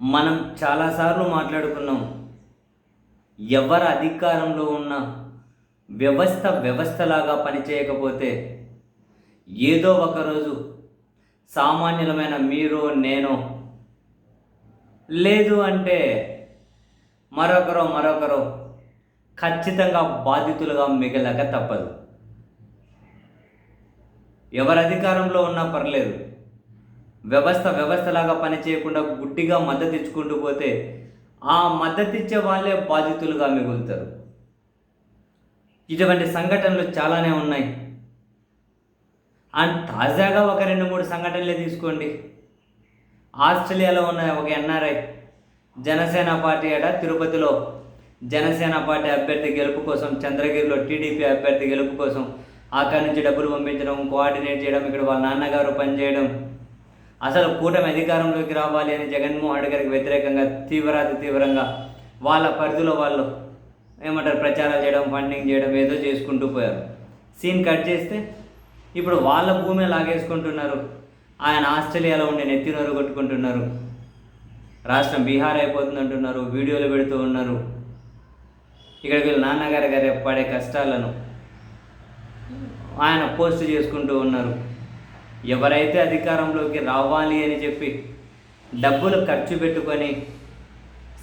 మనం చాలాసార్లు మాట్లాడుకున్నాం. ఎవరు అధికారంలో ఉన్న వ్యవస్థ వ్యవస్థలాగా పనిచేయకపోతే ఏదో ఒకరోజు సామాన్యులమైన మీరు నేను లేదు అంటే మరొకరు మరొకరు ఖచ్చితంగా బాధితులుగా మిగలక తప్పదు. ఎవరు అధికారంలో ఉన్నా పర్లేదు. వ్యవస్థ వ్యవస్థలాగా పనిచేయకుండా గుడ్డిగా మద్దతు ఇచ్చుకుంటూ పోతే ఆ మద్దతు ఇచ్చే వాళ్ళే బాధితులుగా మిగులుతారు. ఇటువంటి సంఘటనలు చాలానే ఉన్నాయి. అండ్ తాజాగా ఒక రెండు మూడు సంఘటనలే తీసుకోండి. ఆస్ట్రేలియాలో ఉన్న ఒక ఎన్ఆర్ఐ జనసేన పార్టీ అట తిరుపతిలో జనసేన పార్టీ అభ్యర్థి గెలుపు కోసం చంద్రగిరిలో టీడీపీ అభ్యర్థి గెలుపు కోసం అక్కడి నుంచి డబ్బులు పంపించడం కోఆర్డినేట్ చేయడం ఇక్కడ వాళ్ళ నాన్నగారు పనిచేయడం అసలు కూటమి అధికారంలోకి రావాలి అని జగన్మోహన్ రెడ్డి గారికి వ్యతిరేకంగా తీవ్రాతి తీవ్రంగా వాళ్ళ పరిధిలో వాళ్ళు ఏమంటారు ప్రచారాలు చేయడం ఫండింగ్ చేయడం ఏదో చేసుకుంటూ పోయారు. సీన్ కట్ చేస్తే ఇప్పుడు వాళ్ళ భూమి లాగేసుకుంటున్నారు. ఆయన ఆస్ట్రేలియాలో ఉండే నెత్తినోరు కొట్టుకుంటున్నారు. రాష్ట్రం బీహార్ అయిపోతుంది అంటున్నారు వీడియోలు పెడుతూ ఉన్నారు. ఇక్కడ వీళ్ళ నాన్నగారి గారి పడే కష్టాలను ఆయన పోస్ట్ చేసుకుంటూ ఉన్నారు. ఎవరైతే అధికారంలోకి రావాలి అని చెప్పి డబ్బులు ఖర్చు పెట్టుకొని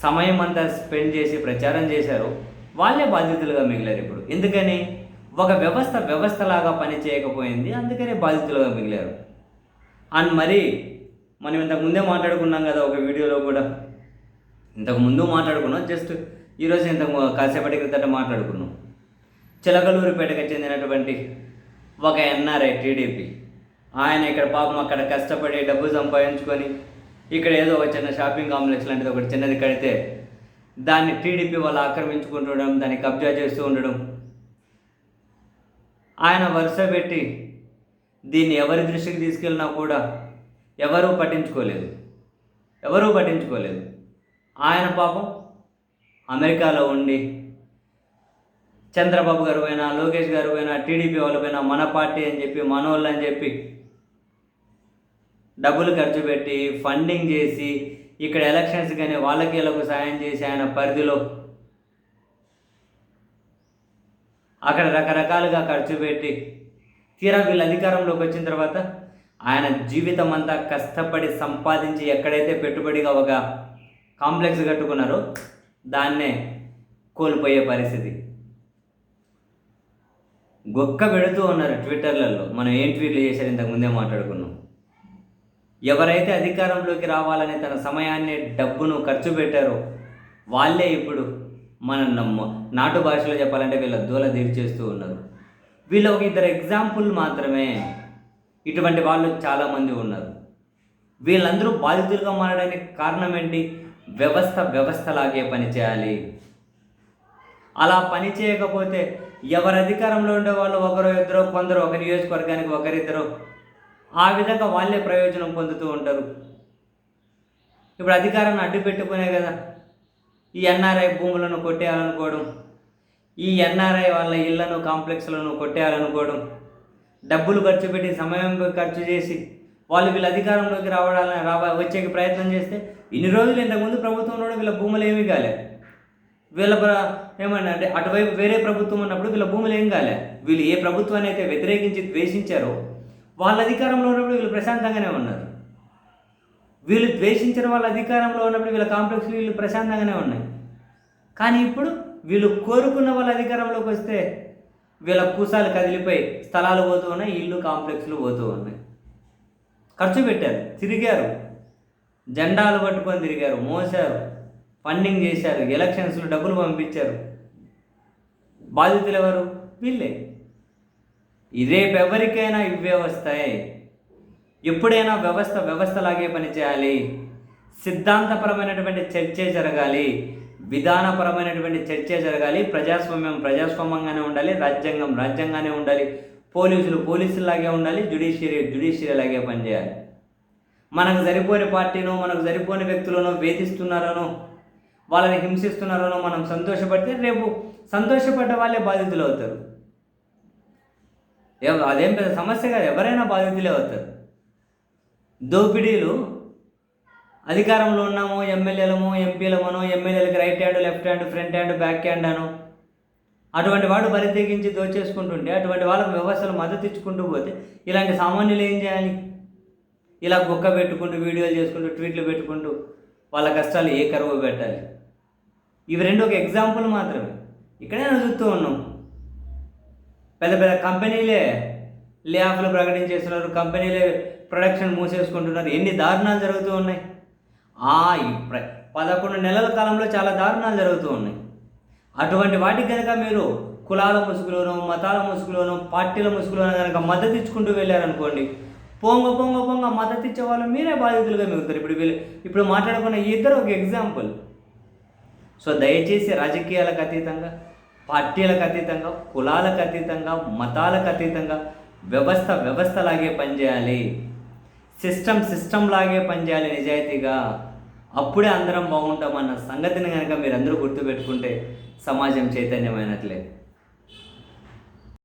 సమయం అంతా స్పెండ్ చేసి ప్రచారం చేశారో వాళ్ళే బాధితులుగా మిగిలారు ఇప్పుడు. ఎందుకని? ఒక వ్యవస్థ వ్యవస్థలాగా పని చేయకపోయింది అందుకనే బాధితులుగా మిగిలారు. అండ్ మరి మనం ఇంతకు ముందే మాట్లాడుకున్నాం కదా ఒక వీడియోలో కూడా. ఇంతకు ముందు మాట్లాడుకున్నాం జస్ట్ ఈరోజు ఇంతకు కాసేపటి క్రితట మాట్లాడుకున్నాం. చిలకలూరిపేటకు చెందినటువంటి ఒక ఎన్ఆర్ఐ టీడీపీ ఆయన ఇక్కడ పాపం అక్కడ కష్టపడి డబ్బు సంపాదించుకొని ఇక్కడ ఏదో ఒక చిన్న షాపింగ్ కాంప్లెక్స్ లాంటిది ఒకటి చిన్నది కడితే దాన్ని టీడీపీ వాళ్ళు ఆక్రమించుకుంటుండడం దాన్ని కబ్జా చేస్తూ ఉండడం. ఆయన వరుస పెట్టి దీన్ని ఎవరి దృష్టికి తీసుకెళ్ళినా కూడా ఎవరూ పట్టించుకోలేదు. ఎవరూ పట్టించుకోలేదు. ఆయన పాపం అమెరికాలో ఉండి చంద్రబాబు గారు పోయినా లోకేష్ గారు పోయినా టీడీపీ వాళ్ళు పోయినా మన పార్టీ అని చెప్పి మనోళ్ళు అని చెప్పి డబ్బులు ఖర్చు పెట్టి ఫండింగ్ చేసి ఇక్కడ ఎలక్షన్స్ కానీ వాళ్ళకి వీళ్ళకు సాయం చేసి ఆయన పరిధిలో అక్కడ రకరకాలుగా ఖర్చు పెట్టి తీరా వీళ్ళు అధికారంలోకి వచ్చిన తర్వాత ఆయన జీవితం అంతా కష్టపడి సంపాదించి ఎక్కడైతే పెట్టుబడిగా ఒక కాంప్లెక్స్ కట్టుకున్నారో దాన్నే కోల్పోయే పరిస్థితి. గొక్క పెడుతూ ఉన్నారు ట్విట్టర్లలో. మనం ఏం ట్వీట్లు చేశారు ఇంతకు ముందే మాట్లాడుకున్నాం. ఎవరైతే అధికారంలోకి రావాలని తన సమయాన్ని డబ్బును ఖర్చు పెట్టారో వాళ్ళే ఇప్పుడు మన నమ్మ నాటు భాషలో చెప్పాలంటే వీళ్ళ దూల తీర్చేస్తూ ఉన్నారు. వీళ్ళ ఒక ఇద్దరు ఎగ్జాంపుల్ మాత్రమే ఇటువంటి వాళ్ళు చాలామంది ఉన్నారు. వీళ్ళందరూ బాధితులుగా మారడానికి కారణం ఏంటి వ్యవస్థ వ్యవస్థలాగే పనిచేయాలి. అలా పని చేయకపోతే ఎవరు అధికారంలో ఉండే వాళ్ళు ఒకరో ఇద్దరు కొందరు ఒక నియోజకవర్గానికి ఒకరిద్దరు ఆ విధంగా వాళ్ళే ప్రయోజనం పొందుతూ ఉంటారు. ఇప్పుడు అధికారాన్ని అడ్డు పెట్టుకునే కదా. ఈ ఎన్ఆర్ఐ భూములను కొట్టేయాలనుకోవడం ఈ ఎన్ఆర్ఐ వాళ్ళ ఇళ్ళను కాంప్లెక్స్లను కొట్టేయాలనుకోవడం డబ్బులు ఖర్చు పెట్టి సమయం ఖర్చు చేసి వాళ్ళు వీళ్ళ అధికారంలోకి రావడాలని రావ వచ్చేకి ప్రయత్నం చేస్తే ఇన్ని రోజులు ఇంతకుముందు ప్రభుత్వం ఉన్నప్పుడు వీళ్ళ భూములు ఏమీ కాలే. వీళ్ళ ప్ర ఏమన్నా అంటే అటువైపు వేరే ప్రభుత్వం ఉన్నప్పుడు వీళ్ళ భూములు ఏం కాలే. వీళ్ళు ఏ ప్రభుత్వాన్ని అయితే వ్యతిరేకించి ద్వేషించారో వాళ్ళ అధికారంలో ఉన్నప్పుడు వీళ్ళు ప్రశాంతంగానే ఉన్నారు. వీళ్ళు ద్వేషించిన వాళ్ళ అధికారంలో ఉన్నప్పుడు వీళ్ళ కాంప్లెక్స్ వీళ్ళు ప్రశాంతంగానే ఉన్నాయి. కానీ ఇప్పుడు వీళ్ళు కోరుకున్న వాళ్ళ అధికారంలోకి వస్తే వీళ్ళ కూసాలు కదిలిపోయి స్థలాలు పోతూ ఉన్నాయి ఇల్లు కాంప్లెక్స్లు పోతూ ఉన్నాయి. ఖర్చు పెట్టారు తిరిగారు. జెండాలు పట్టుకొని తిరిగారు మోసారు ఫండింగ్ చేశారు ఎలక్షన్స్లో డబ్బులు పంపించారు. బాధితులు ఎవరు? వీళ్ళే. రేపు ఎవరికైనా ఇవే వస్తాయి. ఎప్పుడైనా వ్యవస్థ వ్యవస్థలాగే పనిచేయాలి. సిద్ధాంతపరమైనటువంటి చర్చే జరగాలి. విధానపరమైనటువంటి చర్చే జరగాలి. ప్రజాస్వామ్యం ప్రజాస్వామ్యంగానే ఉండాలి. రాజ్యాంగం రాజ్యాంగానే ఉండాలి. పోలీసులు పోలీసులాగే ఉండాలి. జుడిషియరీ జుడిషియరీ లాగే పనిచేయాలి. మనకు సరిపోని పార్టీనో మనకు సరిపోని వ్యక్తులను వేధిస్తున్నారనో వాళ్ళని హింసిస్తున్నారనో మనం సంతోషపడితే రేపు సంతోషపడ్డ వాళ్ళే బాధితులు అవుతారు ఎవ- అదేం పెద్ద సమస్య కాదు. ఎవరైనా బాధితులే అవుతారు. దోపిడీలు అధికారంలో ఉన్నాము ఎమ్మెల్యేలమో ఎంపీలమను ఎమ్మెల్యేలకి right hand left hand front hand back hand అనో అటువంటి వాడు బరి తెగించి దోచేసుకుంటుంటే అటువంటి వాళ్ళకు వ్యవస్థలు మద్దతు ఇచ్చుకుంటూ పోతే ఇలాంటి సామాన్యులు ఏం చేయాలి? ఇలా కుక్క పెట్టుకుంటూ వీడియోలు చేసుకుంటూ ట్వీట్లు పెట్టుకుంటూ వాళ్ళ కష్టాలు ఏ కరువు పెట్టాలి? ఇవి రెండు ఒక ఎగ్జాంపుల్ మాత్రమే. ఇక్కడే చూస్తూ ఉన్నాం. పెద్ద పెద్ద కంపెనీలే లే ఆఫ్లు ప్రకటించేస్తున్నారు. కంపెనీలే ప్రొడక్షన్ మూసేసుకుంటున్నారు. ఎన్ని దారుణాలు జరుగుతూ ఉన్నాయి? ఆ పదకొండు నెలల కాలంలో చాలా దారుణాలు జరుగుతూ ఉన్నాయి. అటువంటి వాటికి కనుక మీరు కులాల ముసుగులోనో మతాల ముసుగులోనో పార్టీల ముసుగులోనో కనుక మద్దతు ఇచ్చుకుంటూ వెళ్ళారనుకోండి పొంగ పొంగ పొంగ మద్దతు ఇచ్చే వాళ్ళు మీరే బాధితులుగా మిగులుతారు. ఇప్పుడు వీళ్ళు ఇప్పుడు మాట్లాడుకున్న ఇద్దరు ఒక ఎగ్జాంపుల్ సో దయచేసి రాజకీయాలకు అతీతంగా పార్టీలకు అతీతంగా కులాలకు అతీతంగా మతాలకు అతీతంగా వ్యవస్థ వ్యవస్థలాగే పనిచేయాలి. సిస్టమ్ సిస్టమ్ లాగే పనిచేయాలి నిజాయితీగా. అప్పుడే అందరం బాగుంటామన్న సంగతిని కనుక మీరందరూ గుర్తుపెట్టుకుంటే సమాజం చైతన్యమైనట్లే.